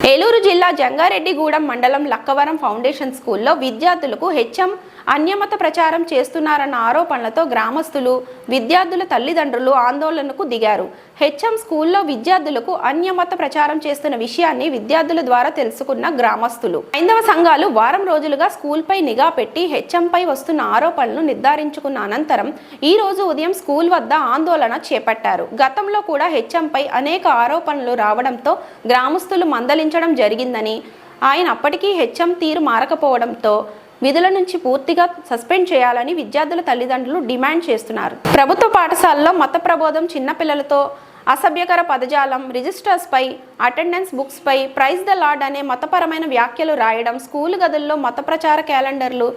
ఏలూరు జిల్లా జంగారెడ్డిగూడెం మండలం లక్కవరం ఫౌండేషన్ స్కూల్లో విద్యార్థులకు హెచ్ఎం అన్యమత ప్రచారం చేస్తున్నారన్న ఆరోపణలతో గ్రామస్తులు విద్యార్థుల తల్లిదండ్రులు ఆందోళనకు దిగారు. హెచ్ఎం స్కూల్లో విద్యార్థులకు అన్యమత ప్రచారం చేస్తున్న విషయాన్ని విద్యార్థుల ద్వారా తెలుసుకున్న గ్రామస్తులు. హైందవ సంఘాలు వారం రోజులుగా స్కూల్పై నిఘా పెట్టి హెచ్ఎంపై వస్తున్న ఆరోపణలు నిర్ధారించుకున్న అనంతరం ఈ రోజు ఉదయం స్కూల్ వద్ద ఆందోళన చేపట్టారు. గతంలో కూడా హెచ్ఎంపై అనేక ఆరోపణలు రావడంతో గ్రామస్తులు మందలించడం జరిగిందని ఆయన అప్పటికీ హెచ్ఎం తీరు మారకపోవడంతో విధుల నుంచి పూర్తిగా సస్పెండ్ చేయాలని విద్యార్థుల తల్లిదండ్రులు డిమాండ్ చేస్తున్నారు. ప్రభుత్వ పాఠశాలలో మత ప్రబోధం చిన్నపిల్లలతో అసభ్యకర పదజాలం రిజిస్టర్స్పై అటెండెన్స్ బుక్స్పై ప్రైజ్ ద లార్డ్ అనే మతపరమైన వ్యాఖ్యలు రాయడం స్కూల్ గదుల్లో మత ప్రచార క్యాలెండర్లు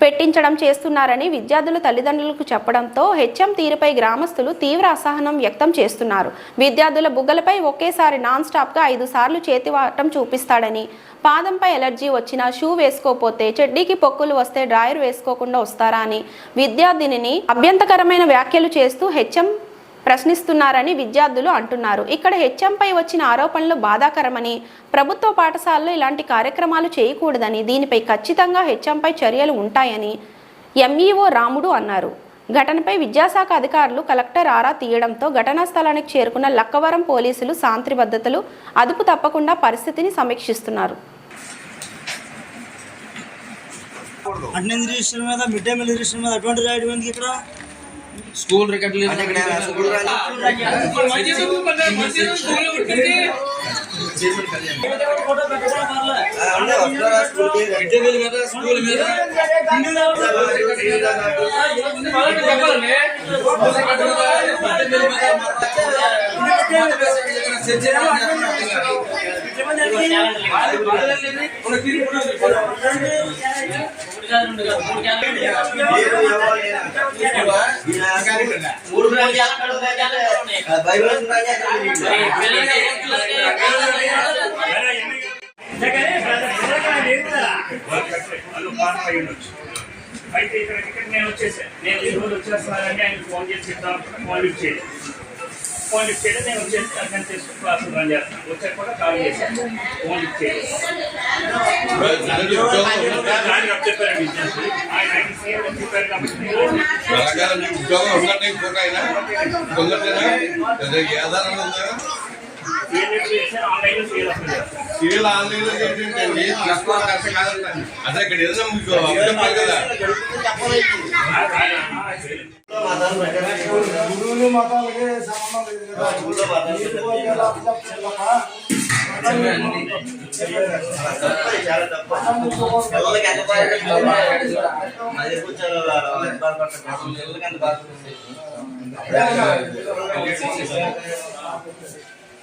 పెట్టించడం చేస్తున్నారని విద్యార్థుల తల్లిదండ్రులకు చెప్పడంతో హెచ్ఎం తీరుపై గ్రామస్తులు తీవ్ర అసహనం వ్యక్తం చేస్తున్నారు. విద్యార్థుల బుగ్గలపై ఒకేసారి నాన్ స్టాప్గా ఐదు సార్లు చేతివాటం చూపిస్తాడని పాదంపై ఎలర్జీ వచ్చినా షూ వేసుకోపోతే చెడ్డీకి పొక్కులు వస్తే డ్రాయర్ వేసుకోకుండా వస్తారా అని విద్యార్థినిని అభ్యంతకరమైన వ్యాఖ్యలు చేస్తూ హెచ్ఎం ప్రశ్నిస్తున్నారని విద్యార్థులు అంటున్నారు. ఇక్కడ హెచ్ఎంపై వచ్చిన ఆరోపణలు బాధాకరమని ప్రభుత్వ పాఠశాలలో ఇలాంటి కార్యక్రమాలు చేయకూడదని దీనిపై ఖచ్చితంగా హెచ్ఎంపై చర్యలు ఉంటాయని ఎంఈఓ రాముడు అన్నారు. ఘటనపై విద్యాశాఖ అధికారులు కలెక్టర్ ఆరా తీయడంతో ఘటనా స్థలానికి చేరుకున్న లక్కవరం పోలీసులు శాంతి భద్రతలు అదుపు తప్పకుండా పరిస్థితిని సమీక్షిస్తున్నారు. అటెండెన్స్ రిజిస్టర్ మీద మిడ్ డే మీల్ రిజిస్టర్ మీద అటువంటి రాయడం ఎందుకు ఇక్కడ? స్కూల్ రికార్డులు ఫోటో పెట్టడం పర్లే. మిడ్ డే మీల్ అయి ఉండొచ్చు అయితే ఇక్కడ ఇక్కడ నేను వచ్చేసాను నేను ఈ రోజు వచ్చేస్తానంటే ఆయన ఫోన్ చేసి చెప్తాను. ఫోన్ లిఫ్ట్ చేయలేదు. ఫోన్ లిఫ్ట్ చేయలేదు నేను వచ్చేసి అర్థం చేసుకుని క్లాస్ రన్ చేస్తాను. వచ్చాక కూడా కాల్ చేశాను. ఫోన్ లిఫ్ట్ చేయలేదు. ఆయన చెప్పారండి. ఆయన ఆయన సీఎం చెప్పారు కాబట్టి ఉద్యోగం ఉన్నట్టు ఇంకొక ఆయన కొందరినా ఏదారం ఉందా ఏం లిఫ్ట్ చేశాను ఆన్లైన్లో సీఎం అప్లై చేస్తాను సీఎల్ ఆన్లైన్లో ఏంటంటే తీసుకోవడం కష్టం కాదండి అదే ఇక్కడ ఏదో మీకు చెప్పాలి కదా గురువులు మతాలకి సంబంధం లేదు కదా.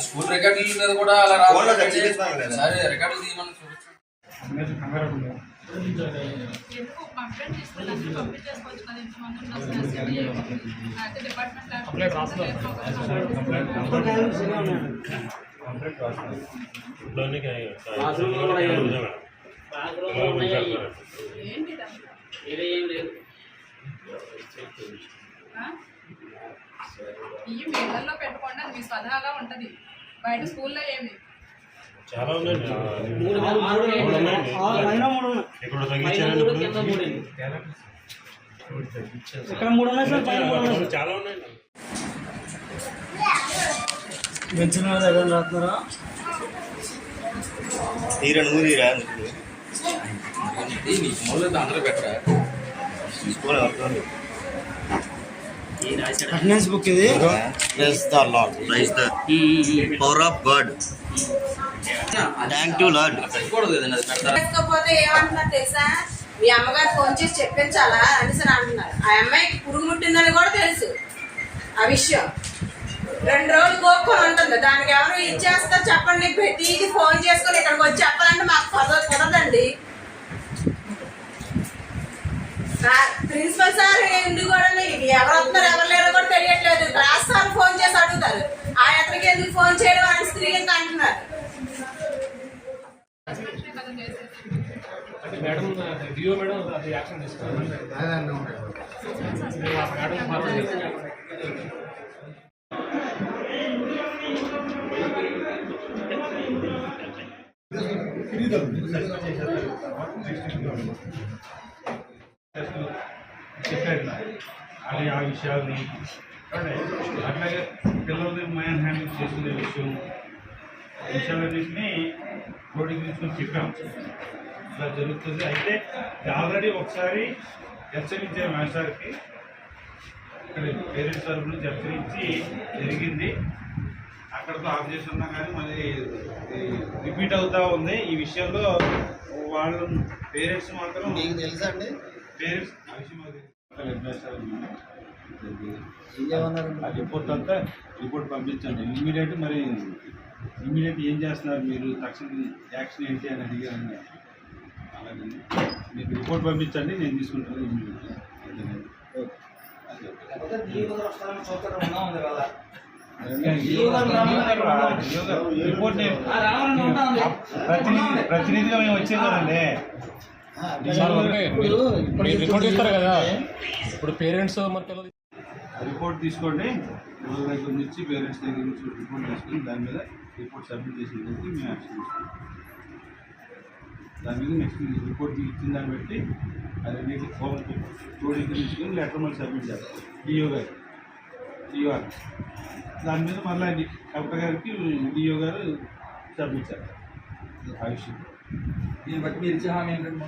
స్కూల్ రికార్డుల మీద కూడా అలా కదా. సరే రికార్డులు తీయమని కంప్లైంట్ ఇవి మేళల్లో పెట్టుకోండి అది మీ స్వతహాగా ఉంటది. బయట స్కూల్లో ఏమి? చాలా ఉన్నాయి. ఉన్నాయి. రాస్తున్నారా? తీరా అందరూ పెట్టరా? తీసుకోవాలి అటెండెన్స్ బుక్ ఇది praise the lord praise the power of God thank you lord లేకపోతే ఏమంటున్నారు తెలుసా? మీ అమ్మగారు ఫోన్ చేసి చెప్పించాలా? అనేసి అని అంటున్నారు. ఆ అమ్మాయికి పురుగు ముట్టిందని కూడా తెలుసు. ఆ విషయం. రెండు రోజులు గోక్కొని ఉంటుంది. దానికి ఎవరు ఇచ్చేస్తా చెప్పండి. ప్రతిదీ ఫోన్ చేసుకొని ఇక్కడికి వచ్చి చెప్పాలంటే మాకు కుదరదు కుదరదండి సార్ ప్రిన్సిపల్ సార్ ఎందుకు కూడా ఎవరు వస్తున్నారు ఎవరు లేరో కూడా తెలియట్లేదు. క్లాస్ సార్ ఫోన్ చేసి అడుగుతారు. ఆ ఎక్కడికి ఎందుకు ఫోన్ చేయడం అని స్త్రీ అంటున్నారు. అంటే మేడం డిఓ మేడం అది యాక్షన్ తీసుకోవాలి మేడం చెప్పారు అలాగే ఆ విషయాల్ని అట్లాగే పిల్లల్ని మైండ్ హ్యాండిల్ చేసుకునే విషయం విషయాలన్నింటినీ బోర్డుకి తీసుకొని చెప్పాం. ఇలా జరుగుతుంది. అయితే ఆల్రెడీ ఒకసారి హెచ్చరించారు మాస్టర్కి ఇక్కడ పేరెంట్స్ తరఫు నుంచి హెచ్చరించి జరిగింది. అక్కడతో ఆఫ్ చేసి ఉన్నా కానీ మళ్ళీ రిపీట్ అవుతా ఉంది. ఈ విషయంలో వాళ్ళు పేరెంట్స్ మాత్రం మీకు తెలుసా అండి? పేరెంట్స్ ఆ విషయం ఆ రిపోర్ట్ అంతా రిపోర్ట్ పంపించండి. ఇమ్మీడియట్ మరి ఇమ్మీడియట్ ఏం చేస్తున్నారు మీరు? తక్షణ యాక్షన్ ఏంటి అని అడిగారండి అలాగే మీకు రిపోర్ట్ పంపించండి నేను తీసుకుంటాను ప్రతినిధి ప్రతినిధిగా మేము వచ్చేది రిపోర్ట్ ఇస్తారు కదా. ఇప్పుడు పేరెంట్స్ మరి పిల్లలు రిపోర్ట్ తీసుకోండి. పిల్లల దగ్గర నుంచి పేరెంట్స్ దగ్గర నుంచి రిపోర్ట్ తీసుకొని దాని మీద రిపోర్ట్ సబ్మిట్ చేసిన దానికి మేము యాక్షన్ తీసుకుంటాం. దాని మీద నెక్స్ట్ రిపోర్ట్ ఇచ్చిన దాన్ని బట్టి అది మీకు ఫోన్ కోడింగ్ తీసుకొని లెటర్ మళ్ళీ సబ్మిట్ చేస్తాం డిఓ గారు. డిఓ గారు. దాని మీద మళ్ళీ కలెక్టర్ గారికి డిఓ గారు సబ్మిట్ చేస్తారు. ఆ విషయం దీన్ని బట్టి మీరు ఇచ్చే హామీ ఏంటంటే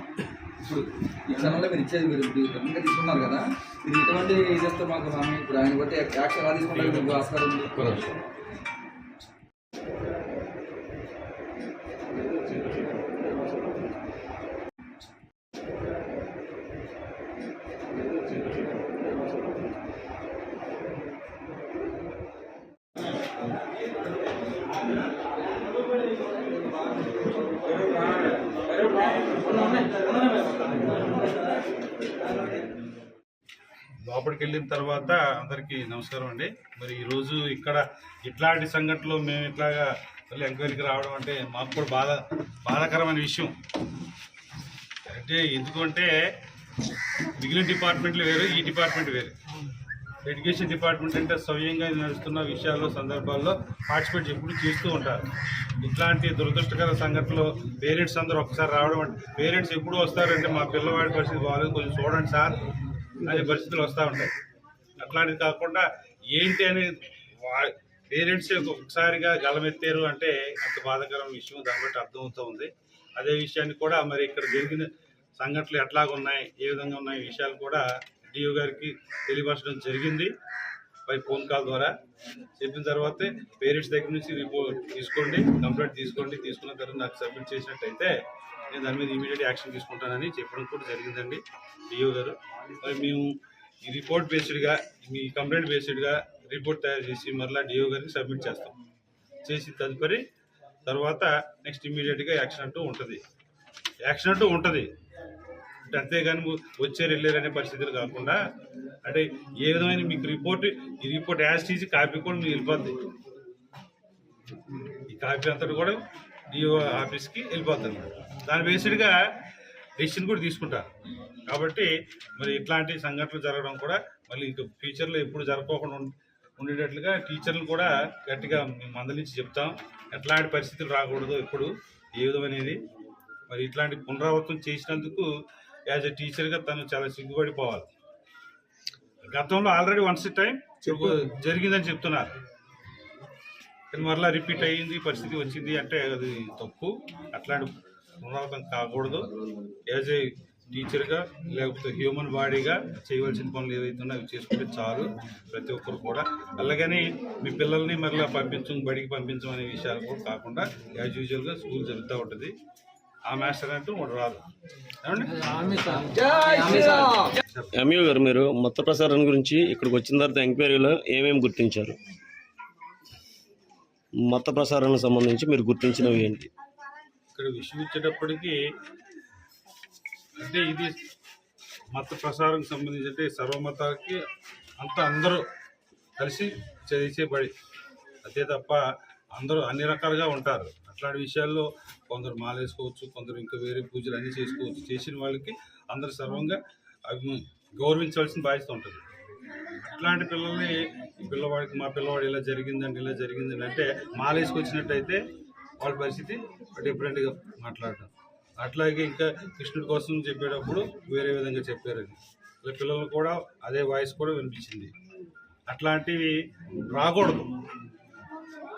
ఇప్పుడు ఈ క్షణంలో మీరు ఇచ్చేది మీరు గట్టిగా తీసుకున్నారు కదా మీరు ఎటువంటి ఇది ఇస్తారు మాకు హామీ? ఇప్పుడు ఆయన బట్టి యాక్షన్ ఎలా తీసుకుంటారు? మీకు ఆస్కారం ఉంది? లోపలికి వెళ్ళిన తర్వాత అందరికీ నమస్కారం అండి. మరి ఈరోజు ఇక్కడ ఇట్లాంటి సంఘటనలు మేము ఇట్లాగా మళ్ళీ ఎంక్వైరీకి రావడం అంటే మాకు కూడా బాధ బాధాకరమైన విషయం. అంటే ఎందుకంటే మిగిలిన డిపార్ట్మెంట్లు వేరు ఈ డిపార్ట్మెంట్ వేరు. ఎడ్యుకేషన్ డిపార్ట్మెంట్ అంటే స్వయంగా నడుస్తున్న విషయాల్లో సందర్భాల్లో పార్టిసిపేట్ ఎప్పుడు చేస్తూ ఉంటారు. ఇట్లాంటి దురదృష్టకర సంఘటనలు పేరెంట్స్ అందరూ ఒకసారి రావడం అంటే పేరెంట్స్ ఎప్పుడు వస్తారంటే మా పిల్లవాడి పరిస్థితి బాగాలేదు కొంచెం చూడండి సార్. అనే పరిస్థితులు వస్తూ ఉంటాయి. అట్లాంటిది కాకుండా ఏంటి అనేది పేరెంట్స్ ఒకసారిగా గలమెత్తారు అంటే అంత బాధాకరమైన విషయం దాన్ని బట్టి అర్థమవుతూ ఉంది. అదే విషయాన్ని కూడా మరి ఇక్కడ జరిగిన సంఘటనలు ఎట్లాగున్నాయి ఏ విధంగా ఉన్నాయి విషయాలు కూడా డిఓ గారికి తెలియపరచడం జరిగింది బై ఫోన్ కాల్ ద్వారా. చెప్పిన తర్వాతే పేరెంట్స్ దగ్గర నుంచి రిపోర్ట్ తీసుకోండి కంప్లైంట్ తీసుకోండి తీసుకున్న తర్వాత నాకు సబ్మిట్ చేసినట్టయితే నేను దాని మీద ఇమీడియట్ యాక్షన్ తీసుకుంటానని చెప్పడం కూడా జరిగిందండి డిఓ గారు. మరి మేము ఈ రిపోర్ట్ బేస్డ్గా మీ కంప్లైంట్ బేస్డ్గా రిపోర్ట్ తయారు చేసి మరలా డిఓ గారికి సబ్మిట్ చేస్తాం. చేసి తదుపరి తర్వాత నెక్స్ట్ ఇమీడియట్గా యాక్షన్ అంటూ ఉంటుంది. యాక్షన్ అంటూ ఉంటుంది. అంటే అంతేగాని వచ్చారు వెళ్ళారు అనే పరిస్థితులు కాకుండా అంటే ఏ విధమైన మీకు రిపోర్ట్ ఈ రిపోర్ట్ యాజ్ టీజీ కాపీ కూడా మీకు వెళ్ళిపోద్ది ఈ కాపీ అంతటి కూడా డిఓ ఆఫీస్కి వెళ్ళిపోతుంది దాని బేస్డ్గా డెసిషన్ కూడా తీసుకుంటారు. కాబట్టి మరి ఇట్లాంటి సంఘటనలు జరగడం కూడా మళ్ళీ ఇంకా ఫ్యూచర్లో ఎప్పుడు జరగకోకుండా ఉండేటట్లుగా టీచర్లు కూడా గట్టిగా మేము మందలించి చెప్తాం. ఎట్లాంటి పరిస్థితులు రాకూడదు ఎప్పుడు ఏ విధమనేది మరి ఇట్లాంటి పునరావృతం చేసినందుకు యాజ్ ఎ టీచర్గా తను చాలా సిగ్గుపడిపోవాలి. గతంలో ఆల్రెడీ వన్స్ టైం జరిగిందని చెప్తున్నారు. కానీ మరలా రిపీట్ అయ్యింది పరిస్థితి వచ్చింది అంటే అది తప్పు. అట్లాంటి పునరావృతం కాకూడదు. యాజ్ ఏ టీచర్గా లేకపోతే హ్యూమన్ బాడీగా చేయవలసిన పనులు ఏదైతే ఉన్నాయో అవి చేసుకుంటే చాలు ప్రతి ఒక్కరు కూడా. అలాగని మీ పిల్లల్ని మరలా పంపించం బడికి పంపించం అనే విషయాలు కూడా కాకుండా యాజ్ యూజువల్గా స్కూల్ జరుగుతూ ఉంటుంది. ఆ మాస్టర్ అంటూ ఒకటి రాదు. ఎంఏ గారు మీరు మొత్త ప్రసారం గురించి ఇక్కడికి వచ్చిన తర్వాత ఎంక్వైరీలో ఏమేమి గుర్తించారు? మత ప్రసారానికి సంబంధించి మీరు గుర్తించినవి ఏంటి? ఇక్కడ విషయం ఇచ్చేటప్పటికీ అంటే ఇది మత ప్రసారం సంబంధించి అంటే సర్వమతాలకి అంతా అందరూ కలిసి చదివించే బడి అంతే తప్ప అందరూ అన్ని రకాలుగా ఉంటారు. అట్లాంటి విషయాల్లో కొందరు మాలేసుకోవచ్చు కొందరు ఇంకా వేరే పూజలు అన్నీ చేసుకోవచ్చు. చేసిన వాళ్ళకి అందరు సర్వంగా అవి గౌరవించవలసిన బాధ్యత ఉంటుంది. అట్లాంటి పిల్లల్ని పిల్లవాడికి మా పిల్లవాడు ఇలా జరిగిందండి ఇలా జరిగిందండి అంటే మాలేసుకొచ్చినట్టయితే వాళ్ళ పరిస్థితి డిఫరెంట్గా మాట్లాడటం. అట్లాగే ఇంకా కృష్ణుడి కోసం చెప్పేటప్పుడు వేరే విధంగా చెప్పారని ఇలా పిల్లలు కూడా అదే వాయిస్ కూడా వినిపించింది. అట్లాంటివి రాకూడదు.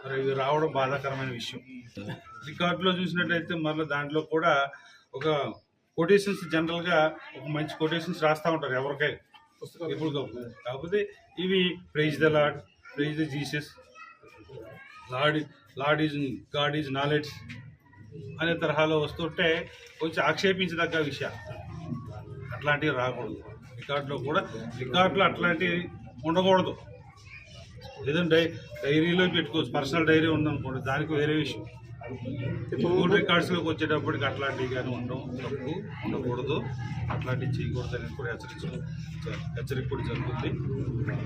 మరి ఇవి రావడం బాధాకరమైన విషయం. రికార్డులో చూసినట్టయితే మరలా దాంట్లో కూడా ఒక కొటేషన్స్ జనరల్గా ఒక మంచి కొటేషన్స్ రాస్తూ ఉంటారు ఎవరికై ఇప్పుడు కాకపోతే ఇవి praise the lord praise the Jesus lord lord is God is knowledge అనే తరహాలో వస్తుంటే కొంచెం ఆక్షేపించదగ్గ విషయాలు అట్లాంటివి రాకూడదు. రికార్డులో కూడా రికార్డులో అట్లాంటివి ఉండకూడదు. ఏదంటే డైరీలో పెట్టుకోవచ్చు పర్సనల్ డైరీ ఉందనుకోండి దానికి వేరే విషయం. స్కూల్ రికార్డ్స్లోకి వచ్చేటప్పటికి అట్లాంటివి కానీ ఉండడం తప్పు ఉండకూడదు. అట్లాంటివి చేయకూడదు అనేది కూడా హెచ్చరించడం హెచ్చరిక కూడా జరుగుతుంది.